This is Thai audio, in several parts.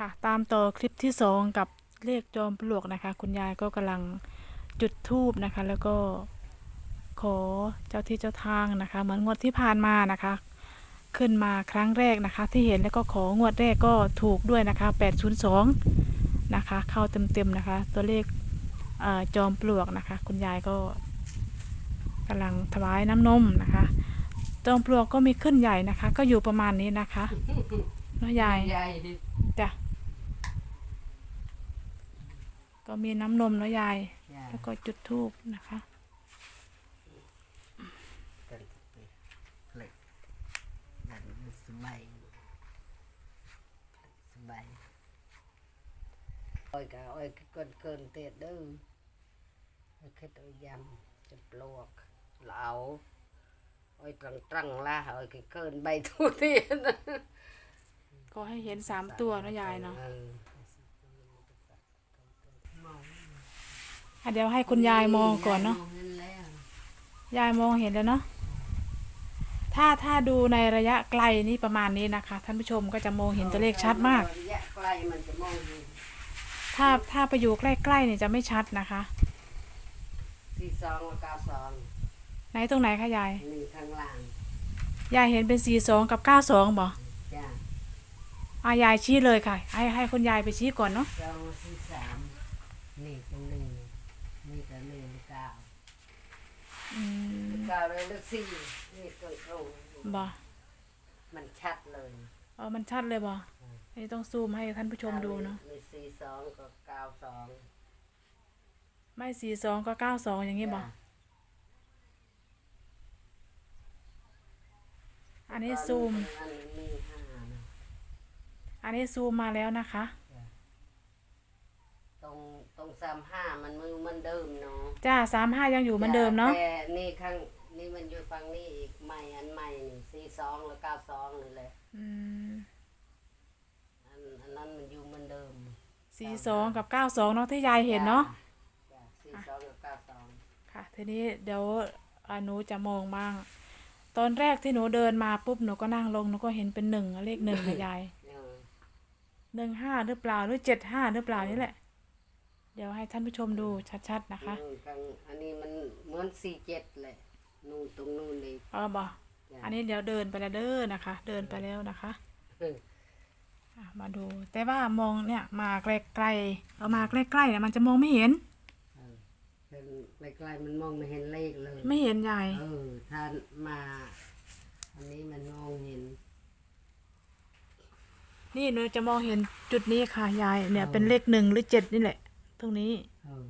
ค่ะ ตามต่อคลิปที่สองกับเลขจอมปลวกนะคะ คุณยายก็กำลังจุดธูปนะคะ แล้วก็ขอเจ้าที่เจ้าทางนะคะ เหมือนงวดที่ผ่านมานะคะ ขึ้นมาครั้งแรกนะคะ ที่เห็นแล้วก็ของวดแรกก็ถูกด้วยนะคะ802นะคะ เข้าเต็มๆนะคะ ตัวเลขเอ่อจอมปลวกนะคะ คุณยายก็กำลังถวายน้ำนมนะคะ จอมปลวกก็มีขึ้นใหญ่นะคะ ก็อยู่ประมาณนี้นะคะเน้อยายใหญ่ดิจ้ะ ก็มีน้ำนมเนาะยายจ้ะแล้วก็จุดธูปนะคะกันเล็กนั่นสบายสบายโอ้ยกะโอ้ยเกินเกินเตียดเด้อโอ้ยคิดเอายำจะปลวกเหลาโอ้ยตรังตรังละโอ้ยเกินใบทุเรียนก็ให้เห็นสามตัวเนาะยายเนาะ อออะเดี๋ยวให้คุณยายมองก่อนเนาะยยมองห็แล้วยายมองเห็นแล้วเนาะ ถ้าถ้าดูในระยะไกลนี่ประมาณนี้นะคะ ท่านผู้ชมก็จะมองเห็นตัวเลขชัดมาก ระยะไกลมันจะมองเห็นถ้าถ้าไปอยู่ใกล้ๆเนี่ยจะไม่ชัดนะคะ สี่สองกับเก้าสองไหนตรงไหนคะยาย นี่ข้างล่างยายเห็นเป็นสี่สองกับเก้าสองบ่จ้าอะยายชี้เลยค่ะ ให้ให้คุณยายไปชี้ก่อนเนาะสองสี่สามนี่ตรงหนึ่งนี่ก็หนึ่งเก้า อืมเก้าเลยเลขสี่นี่ตรงตรงบ่มันชัดเลยเออมันชัดเลยบ่นี่ต้องซูมให้ท่านผู้ชมดูเนาะมีสี่สองกับเก้าสองไม่สี่สองก็เก้าสองอย่างนี้บ่จ้ะอันนี้ซูมอันนี้ห้านะอันนี้ซูมมาแล้วนะคะ ตรง ตรงสามห้ามันมือมันเดิมเนาะจ้าสามห้ายังอยู่เหมือนเดิมเนาะแต่นี่ข้างนี่มันอยู่ฝั่งนี้อีกใหม่อันใหม่นี่สี่สองแล้วเก้าสองนี่แหละอืมอันอันนั้นมันอยู่เหมือนเดิมสี่สองกับเก้าสองเนาะที่ยายเห็นเนาะจ้ะสี่สองกับเก้าสองค่ะ ทีนี้เดี๋ยวอ่าหนูจะมองบ้าง ตอนแรกที่หนูเดินมาปุ๊บหนูก็นั่งลงหนูก็เห็นเป็นหนึ่งเลขหนึ่งนะยายเออหนึ่งห้าหรือเปล่าหรือเจ็ดห้าหรือเปล่านี่แหละ เดี๋ยวให้ท่านผู้ชมดูชัดๆนะคะอืมข้างอันนี้มันเหมือนสี่เจ็ดเลยนู่นตรงนู่นเลยเออบ่อันนี้เดี๋ยวเดินไปแล้วเด้อนะคะ เดินไปแล้วนะคะเอออะมาดู แต่ว่ามองเนี่ยมาไกลๆเอามาใกล้ๆเนี่ยมันจะมองไม่เห็น เออเป็นไกลๆมันมองไม่เห็นเลขเลยไม่เห็นยายเออถ้ามา อันนี้มันมองเห็น นี่หนูจะมองเห็นจุดนี้ค่ะยายเนี่ยเป็นเลขหนึ่งหรือเจ็ดนี่แหละ ตรงนี้เออ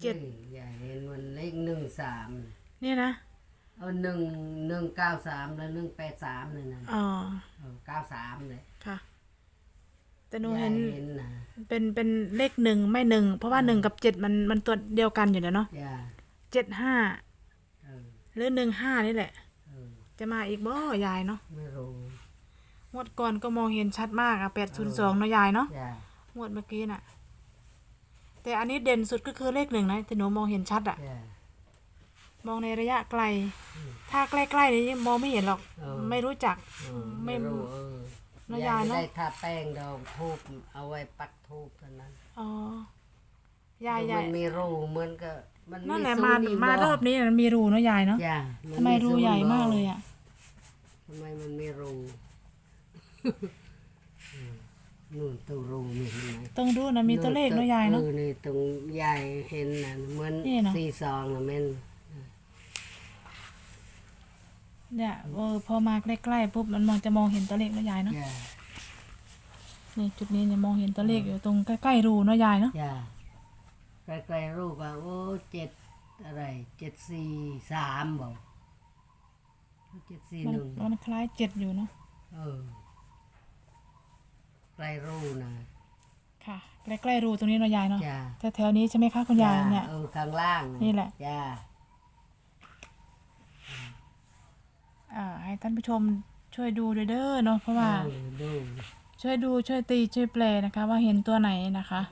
เจ็ดนี่อย่าเห็นมันเลขหนึ่งสามนี่นะเออหนึ่งหนึ่งเก้าสามแล้วหนึ่งแปดสามเลยนะอ๋อเออเก้าสามเลยค่ะ แต่หนูเห็นอย่าเห็นนะเป็นเป็นเลขหนึ่งไม่หนึ่งเพราะว่าหนึ่งกับเจ็ดมันมันตัวเดียวกันอยู่แล้วเนาะอย่าเจ็ดห้าเออหรือหนึ่งห้านี่แหละ เออจะมาอีกบ่ยายเนาะไม่รู้งวดก่อนก็มองเห็นชัดมากอะแปดศูนย์สองเนาะยายเนาะอย่างวดเมื่อกี้น่ะ แต่อันนี้เด่นสุดก็คือเลขหนึ่งนะที่หนูมองเห็นชัดอะอย่ามองในระยะไกลถ้าใกล้ๆนี่มองไม่เห็นหรอก เออ ไม่รู้จัก เออไม่ไม่รู้เออเนอะอย่ายายเนอะ ได้ทาแป้งดอกทูบเอาไว้ปักทูบเท่านั้นอ๋อยายยามัยนมีรูเหมือนกับมันนั่นแหละศูมานย์อีกมารอบนี้มันมีรูเนาะยายเนาะอย่าทำไมรูศูนย์ใหญ่บ่มากเลยอะทำไมมันมีรูอืม นู่นตัวรูมีเห็นไหมตรงรูนะมีตัวเลขเนาะยายเนาะ ออนี่ตรงยายเห็นน่ะเหมือนนี่เนอะ สี่ซองน่ะแม่นเนี่ยเออพอมาใกล้ๆปุ๊บมันมองจะมองเห็นตัวเลขเนาะยายเนาะอย่านี่จุดนี้เนี่ยมองเห็นตัวเลขอยู่ตรงใกล้ๆรูเนาะยายเนาะอย่าใกล้ๆรูปอะโอ้เจ็ดอะไรเจ็ดสี่สามบอกเจ็ดสี่มันหนึ่งมันคล้ายเจ็ดอยู่เนาะเออ ใกล้รูนะค่ะใกล้ๆรูตรงนี้เนาะยายเนาะจ้าแต่แถวนี้ใช่ไหมคะคุณยายเนี่ย เออข้างล่างนี่แหละ จ้าอ่าให้ท่านผู้ชมช่วยดูด้วยเด้อเนาะเพราะว่าเออดูช่วยดูช่วยตีช่วยแปลนะคะ ว่าเห็นตัวไหนนะคะ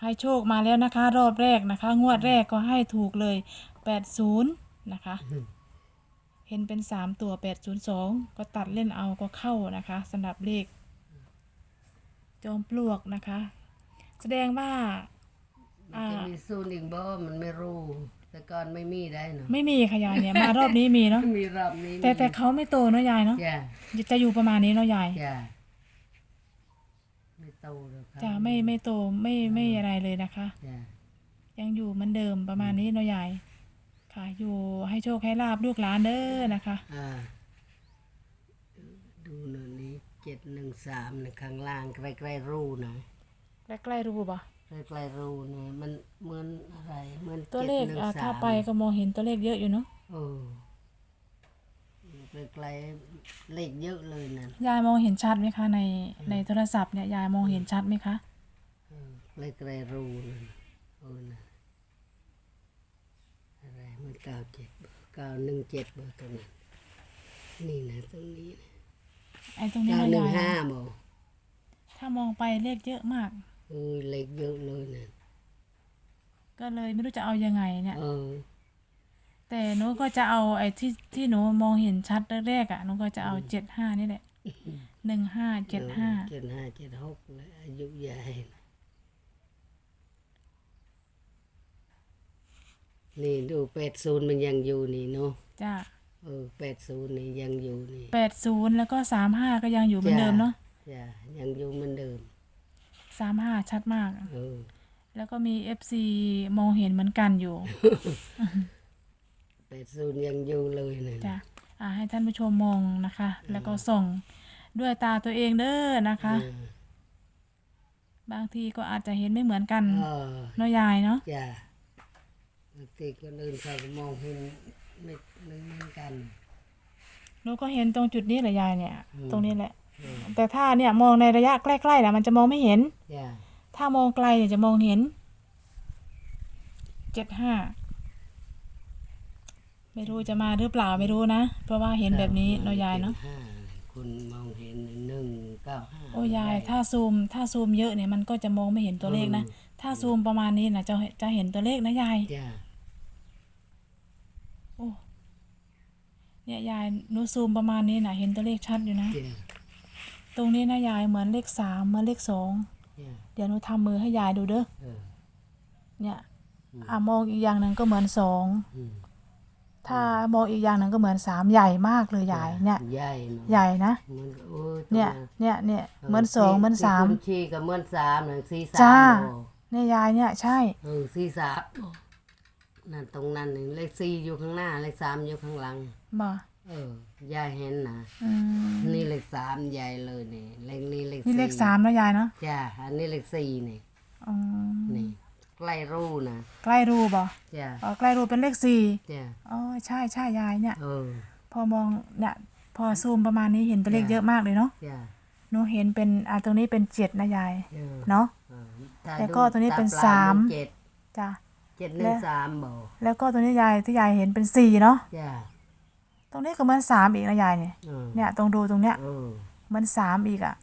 ให้โชคมาแล้วนะคะ รอบแรกนะคะ งวดแรกก็ให้ถูกเลยแปดศูนย์นะคะ เห็นเป็นสามตัวแปดศูนย์สองก็ตัดเล่นเอาก็เข้านะคะสำหรับเลข จอมปลวกนะคะ แสดงว่า มันจะมีซูนอีกบ่มันไม่รู้ แต่ก่อนไม่มีได้เนาะไม่มีค่ะยายเนี่ย มารอบนี้มีเนาะมีรอบนี้แต่แต่เขาไม่โตเนาะยายเนาะจ้ะจะอยู่ประมาณนี้เนาะยายจ้ะไม่โตเลยครับจะไม่ไม่โตไม่ไม่อะไรเลยนะคะ จ้ะยังอยู่เหมือนเดิมประมาณนี้เนาะยายค่ะ อยู่ให้โชคให้ลาบลูกหลานเด้อนะคะ อ่า ดูหน่อยนี้ เจ็ดหนึ่งสามนะข้างล่างใกล้ๆรูนะและใกล้รูปอะใกล้ๆรูนี่มันเหมือนอะไรเหมือนตัวเลข713อะถ้าไปก็มองเห็นตัวเลขเยอะอยู่เนาะเออใกล้ๆเลขเยอะเลยนั่นยายมองเห็นชัดไหมคะในในโทรศัพท์เนี่ยยายมองเห็นชัดไหมคะเออใกล้ๆรูนั่นเออนั่นอะไรมันเก้าเจ็ดเก้าหนึ่งเจ็ดเบอร์ตัวนั้นนี่นะตรงนี้นะ ไอ้ตรงนี้เก้านะหนึ่งยายห้าบ่ถ้ามองไปเลขเยอะมาก เออเลขเยอะเลยนั่นก็เลยไม่รู้จะเอายังไงเนี่ย เออ แต่หนูก็จะเอาไอ้ที่ที่หนูมองเห็นชัดแรกๆอะหนูก็จะเอาเจ็ดห้านี่แหละหนึ่งห้าเจ็ดห้าเจ็ดห้าเจ็ดหกเลยอายุยายนะนี่ดูแปดศูนย์มันยังอยู่นี่เนาะจ้า เออแปดศูนย์นี่ยังอยู่นี่ แปดศูนย์แล้วก็สามห้าก็ยังอยู่เหมือนเดิมเนาะจ้ะยังอยู่เหมือนเดิมสามห้าชัดมาก เออแล้วก็มีเอฟซีมองเห็นเหมือนกันอยู่ แปดศูนย์ยังอยู่เลยนะจ้ะอ่าให้ท่านผู้ชมมองนะคะ แล้วก็ส่งด้วยตาตัวเองเด้อนะคะ เออ บางทีก็อาจจะเห็นไม่เหมือนกันเออ เนาะยายเนาะ จ้ะบางทีคนอื่นเขาก็มองเห็น ไม่ไม่เหมือนกัน หนูก็เห็นตรงจุดนี้แหละยายเนี่ย อืม ตรงนี้แหละเออแต่ถ้าเนี่ยมองในระยะใกล้ๆนะมันจะมองไม่เห็น จ้ะถ้ามองไกลเนี่ยจะมองเห็นเจ็ดห้าไม่รู้จะมาหรือเปล่าไม่รู้นะ เพราะว่าเห็นแบบนี้เนาะยายเนาะจ็ดห้คุณมองเห็นหนึ่งเก้าห้า โอ้ยาย ถ้าซูม ถ้าซูมเยอะเนี่ยมันก็จะมองไม่เห็นตัวเลขนะถ้าซูมประมาณนี้นะจะจะเห็นตัวเลขนะยาย จ้ะ โอ้ เนี่ยยายหนูซูมประมาณนี้นะเห็นตัวเลขชัดอยู่นะจ้ะตรงนี้นะยายเหมือนเลขสามเหมือนเลขสองจ้ะเดี๋ยวหนูทำมือให้ยายดูเด้อ เออ เนี่ยอะมองอีกอย่างหนึ่งก็เหมือนสอง อืมถ้ามองอีกอย่างหนึ่งก็เหมือนสามใหญ่มากเลยยายเนี่ย ใหญ่เนอะใหญ่นะ มันโอ้ตรงเนี่ย เนี่ย เนี่ยออเหมือนสองเหมือนสามที่คุณชี้กับเหมือนสามหนึ่งสี่สามจ้า โอ้เนี่ยยายเนี่ยใช่ เออสี่สามโอ้นั่นตรงนั้นนี่เลขสี่อยู่ข้างหน้า เลขสามอยู่ข้างหลัง บ่เออยายเห็นนะอืมนี่เลขสามใหญ่เลยนี่เลขนี้เลขนี่เลขสี่สามแล้วยายเนาะจ้าอันนี้เลขสี่นี่อืมนี่ใกล้รูนะใกล้รูบ่จ้าอ๋อใกล้รูเป็นเลขสี่จ้าอ๋อใช่ใช่ยายเนี่ย เออพอมองเนี่ยพอซูมประมาณนี้เห็นตัวเลขเยอะมากเลยเนาะจ้าหนูเห็นเป็นอ่าตรงนี้เป็นเจ็ดนะยายเออเนาะ เออถ้าแล้วก็ดูตัวนี้เป็นตปลยสาม เจ็ดจ้ะ เจ็ดหนึ่งสามบอกแล้วก็ตัวนี้ยายที่ยายเห็นเป็นสี่เนาะจ้าต รงนี้ก็เหมือนสามอีกนะยายเนี่ยเออเนี่ยตรงรูตรงเนี้ยเออเหมือนสามอีกอะ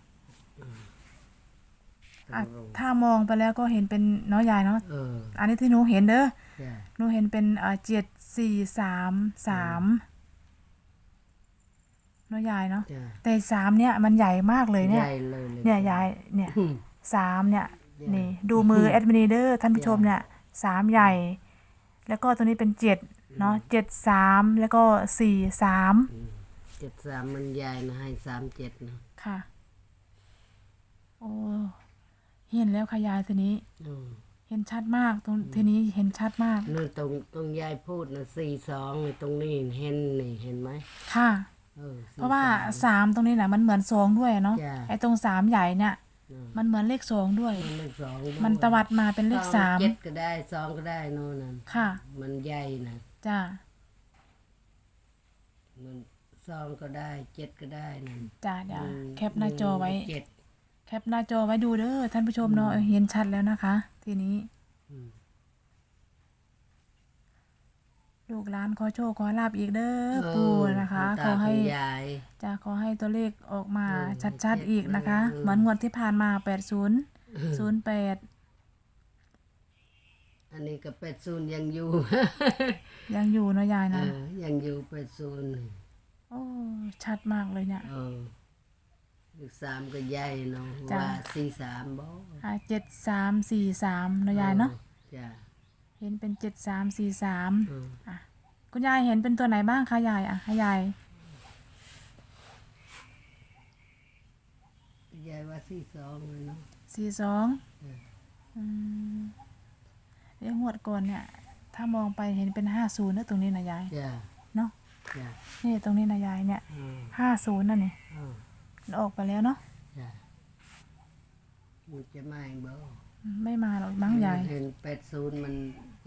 ต้อะองรู้ถ้ามองไปแล้วก็เห็นเป็นเนาะยายเนาะเอออันนี้ที่หนูเห็นเด้อจ้าหนูเห็นเป็นเอ่อเจ็ดสี่สามสามเนาะยายเนาะจ้าแต่สามเนี่ยมันใหญ่มากเลยเนี่ยใหญ่เลยลเนี่ยยายเนี่ยอืมสามเนี่ยนี่ดูมือแอดมินเดอร์ท่านผู้ชมเนี่ยสามใหญ่ แล้วก็ตัวนี้เป็นเจ็ด เนาะเจ็ดสามแล้วก็สี่สามเจ็ดสามมันใหญ่นะให้สามเจ็ดนะค่ะ โอ้เห็นแล้วค่ะยายทีนี้ อืมเห็นชัดมากตรงทีนี้เห็นชัดมาก นู่นตรงตรงยายพูดนะสี่สองนี่ตรงนี้เห็นนี่เห็นไหมค่ะเออเพราะว่าสามตรงนี้แหละมันเหมือนสองด้วยเนาะจ้ะ ไอ้ตรงสามใหญ่เนี่ยอืมมันเหมือนเลขสองด้วย มันเลขสองมันตวัดมาเป็นเลขสามเจ็ดก็ได้สองก็ได้โน่นนั่นค่ะ มันใหญ่นะ จ้าเมันซองก็ได้เจ็ดก็ได้นั่นจ้าเดี๋ยวแคปหน้าจอไว้เจ็ดแคปหน้าจอไว้ดูเด้อท่านผู้ชมเนาะเห็นชัดแล้วนะคะ ทีนี้ลูกหลานขอโชคขอลาบอีกเด้อปูนะคะ ขอให้ ยาจะขอให้ตัวเลขออกมาชัดๆ อีกนะคะเหมือนงวดที่ผ่านมาแปดศูนย์ศูนย์แปด อันนี้ก็เป็ดศูนย์ยังอยู่ ยังอยู่เนาะยายเอนะอยังอยู่เป็ดศูนย์โอ้ชัดมากเลยเนี่ย เออเลขสามก็ใหญ่เนาะจ้ะ ว่าสี่สามบ่อ่าเจ็ดสามสี่สามเนาะยายเนาะจ้ะเห็นเป็นเจ็ดสามสี่สามอืมอะคุณยายเห็นเป็นตัวไหนบ้างคะยายอะให้ยายยายว่าสี่สองเลยเนาะ สี่สองอืมอืม เรียกงวดก่อนเนี่ย ถ้ามองไปเห็นเป็นห้าศูนย์นะตรงนี้นะยาย จ้ะเนาะจ้ะนี่ตรงนี้นะยายเนี่ยอืมห้าศูนย์นั่นนี่อืมมันออกไปแล้วเนาะจ้ะมันจะมาอีกบ่ไม่มาหรอกมั้งยาย เห็นแปดศูนย์มัน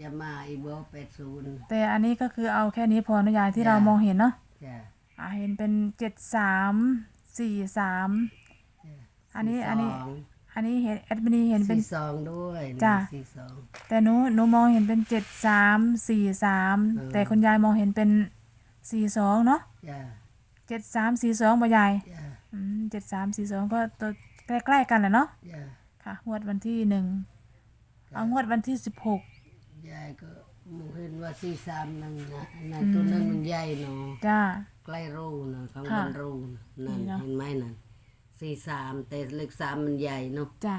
จะมาอีกบ่แปดศูนย์ แต่อันนี้ก็คือเอาแค่นี้พอนะยายที่จ้ะเรามองเห็นเนาะจ้ะอ่าเห็นเป็นเจ็ดสามสี่สาม จ้ะอันนี้สี่อันนี้ สง อันนี้เห็นแอดมินีเห็นเป็นสี่สองด้วยจ้ะสี่สองแต่หนูหนูมองเห็นเป็นเจ็ดสามสี่สามเออแต่คุณยายมองเห็นเป็นสี่สองเนาะจ้ะเจ็ดสามสี่สองบ่ยายจ้ะอืมเจ็ดสามสี่สองก็ตัวใกล้ๆกันแหละเนาะจ้ะค่ะงวดวันที่หนึ่งเอางวดวันที่สิบหกยายก็มองเห็นว่าสี่สามนั่นนะนั่นตัวนั้นมันใหญ่เนาะจ้า ใกล้รูนะข้างบค่ะนรูนะนั่นนี่เนอะเห็นไหมนั่น สี่สามแต่เลขสามมันใหญ่เนาะจ้า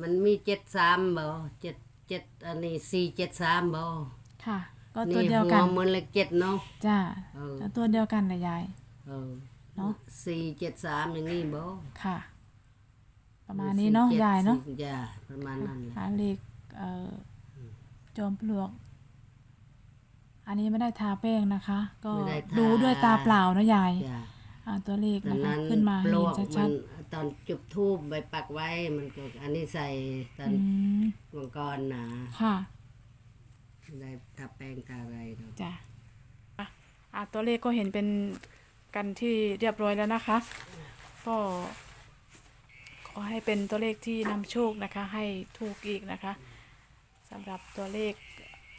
มันมีเจ็ดสามบ่เจ็ดเจ็ดอันนี้สี่เจ็ดสามบ่ค่ะ ก็ตัวเดียวหักันเหมือนเลขเจ็ดเนาะจ้าเออก็ตัวเดียวกันเลยยาย เออเนาะสี่เจ็ดสามอย่างนี้บ่ค่ะ ประมาณนี้เนาะสี่จ็ดยายเนาะสี่จ้ะประมาณนั้นแหละหาเลขเอ่ออจอมปลวก อันนี้ไม่ได้ทาแป้งนะคะ ก็ไม่ได้ทาดูด้วยตาเปล่านะยายจ้ะ อ่าตัวเลขตอนนะคะนั้นขึ้นมาปให้ลวเห็กนชัมัดนตอนจุดทูบใบปักไว้มันก็อันนี้ใส่ตอๆนอืมมังกรนะค่ะไม่ได้ทาแป้งทาอะไรเนาะจ้ะอะอะตัวเลขก็เห็นเป็นกันที่เรียบร้อยแล้วนะคะ ก็ขอให้เป็นตัวเลขที่นำโชคนะคะ ให้ถูกอีกนะคะสำหรับตัวเลข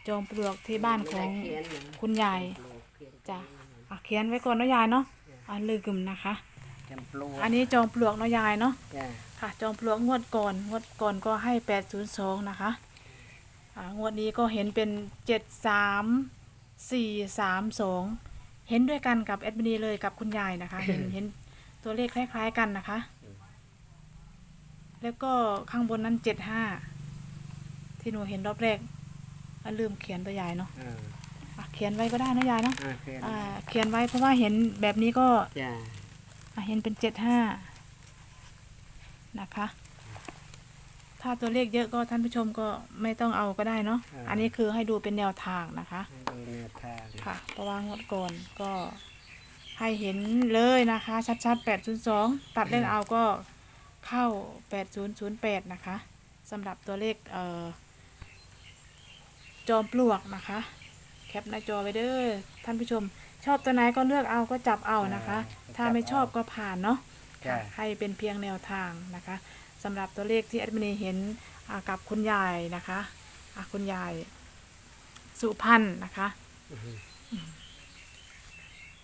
จอมปลวกที่บ้านของ ไม่ได้เขียนนะคุณยาย ปลวกเขียนจ้ะอะเขียนไว้ก่อนเนาะยายเนาะ อะลืมนะคะเขียนปลวกอันนี้จอมปลวกเนาะยายเนาะ จ้ะค่ะ จอมปลวกงวดก่อน งวดก่อนก็ให้แปดศูนย์สองนะคะอ่างวดนี้ก็เห็นเป็นเจ็ดสามสี่สามสองเห็นด้วยกันกับแอดมินีเลยกับคุณยายนะคะ เห็นเห็นตัวเลขคล้าย ๆกันนะคะ แล้วก็ข้างบนนั้นเจ็ดห้าที่หนูเห็นรอบแรกอะลืมเขียนตัวยายเนาะอ่า อะเขียนไว้ก็ได้นะยายเนาะอ่าเขียนอ่าเขียนไว้เพราะว่าเห็นแบบนี้ก็จ้ะอะเห็นเป็นเจ็ดห้านะคะ ถ้าตัวเลขเยอะก็ท่านผู้ชมก็ไม่ต้องเอาก็ได้เนาะอันนี้คือให้ดูเป็นแนวทางนะคะ ให้ดูแนวทางค่ะเพราะว่างวดก่อนก็ให้เห็นเลยนะคะ ชัดๆ 802 ตัดเล่นเอาก็เข้า 8008 นะคะสำหรับตัวเลขเอ่อจอมปลวกนะคะ แคปหน้าจอไว้เด้อท่านผู้ชม ชอบตัวไหนก็เลือกเอาก็จับเอานะคะถ้าไม่ชอบก็ผ่านเนาะจ้ะค่ะให้เป็นเพียงแนวทางนะคะสำหรับตัวเลขที่แอดมินีเห็นอ่ากับคุณยายนะคะอ่าคุณยาย สุพันธ์นะคะ อือฮึ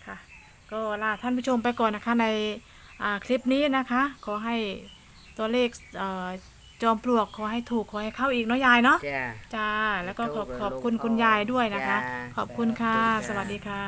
ค่ะก็ลาท่านผู้ชมไปก่อนนะคะในอ่าคลิปนี้นะคะ ขอให้ตัวเลขเอ่อ จอมปลวกขอให้ถูกขอให้เข้าอีกเนาะยายเนาะจ้ะจ้า แล้วก็ขอบให้ถูกขอบคุณลูกคุณยายด้วยนะคะจ้าขอบคุณค่ะสาธุจ้าสวัสดีค่ะ